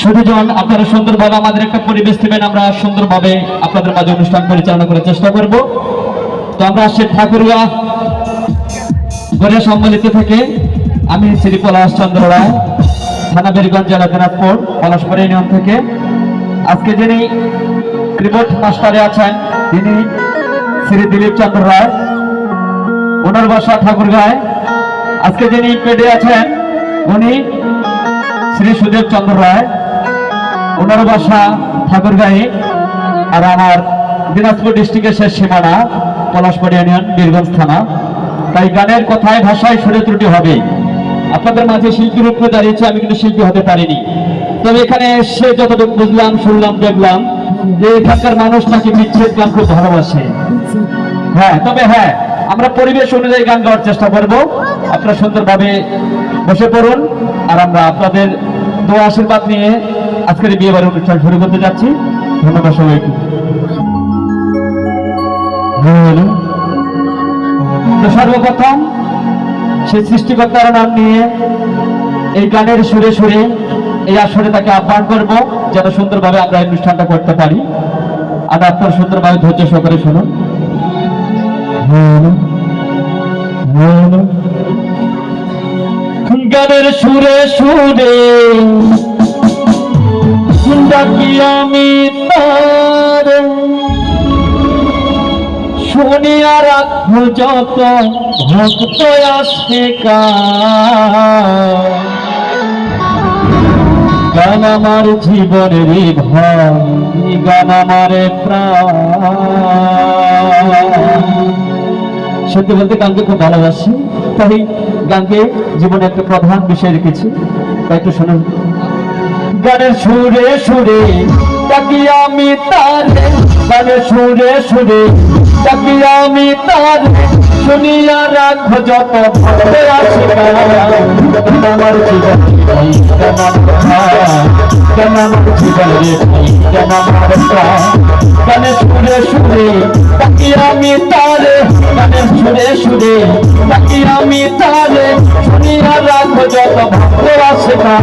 সুদীজন, আপনারা সুন্দরভাবে আমাদের একটা পরিবেশ দেবেন, আমরা সুন্দরভাবে আপনাদের মাঝে অনুষ্ঠান পরিচালনা করার চেষ্টা করব। তো আমরা আসছি ঠাকুরগা গড়িয়া সম্মিলিত থেকে। আমি শ্রী পলাশ চন্দ্র রায়, থানা বীরগঞ্জ জেলা দিনাজপুর পলাশপুর ইউনিয়ন থেকে। আজকে যিনি ক্রিকেট মাস্টারে আছেন, তিনি শ্রী দিলীপ চন্দ্র রায়, ওনার বাসা ঠাকুরগাঁয়। আজকে যিনি পেডে আছেন, উনি শ্রী সুদেব চন্দ্র রায়, ওনার বাসা ঠাকুরগাঁয়ে, আর আমার দিনাজপুর ডিস্ট্রিক্টের শেষ সীমানা, পলাশবাড়ি ইউনিয়ন, বীরগঞ্জ থানা। তাই গানের কথায়, ভাষায় সুরে ত্রুটি হবে আপনাদের মাঝে শিল্পী রূপে দাঁড়িয়েছে, আমি কিন্তু শিল্পী হতে পারিনি। তবে এখানে এসে যতটুকু বুঝলাম, শুনলাম, দেখলাম যে এখানকার মানুষ নাকি বিচ্ছেদ গান খুব ভালোবাসে। হ্যাঁ তবে হ্যাঁ আমরা পরিবেশ অনুযায়ী গান গাওয়ার চেষ্টা করব। আপনারা সুন্দরভাবে বসে পড়ুন। আর আমরা আপনাদের দোয়া আশীর্বাদ নিয়ে আজকের বিয়ে বাড়ির অনুষ্ঠান শুরু করতে যাচ্ছি। ধন্যবাদ সবাইকে। সর্বপ্রথম সেই সৃষ্টিকর্তার নাম নিয়ে এই গানের সুরে সুরে, এই আসরে তাকে আহ্বান করব যেন সুন্দরভাবে আমরা এই অনুষ্ঠানটা করতে পারি। আর আপনার সুন্দরভাবে ধৈর্য সহকারে শুনুন। গানের সুরে সুরে। ডাকি আমি শুনিয়া রাখো যত ভক্ত আসে গান আমার জীবনের ভাই গান আমার প্রাণ। সত্যি বলতে গানকে খুব ভালোবাসি। তাই গানকে জীবনে একটা প্রধান বিষয় রেখেছি। তাই একটু শুনুন। গানের সুরে সুরে আমি তারে। গানের সুরে সুরে আমি শুনিয়া যত আমার জীবন গান আমার জীবন রে গান আমার সুরে সুরে ডাকি আমি তারে? গানের সুরে সুরে ডাকি আমি তারে? শুনিয়া রাখো যত ভক্ত আছে গান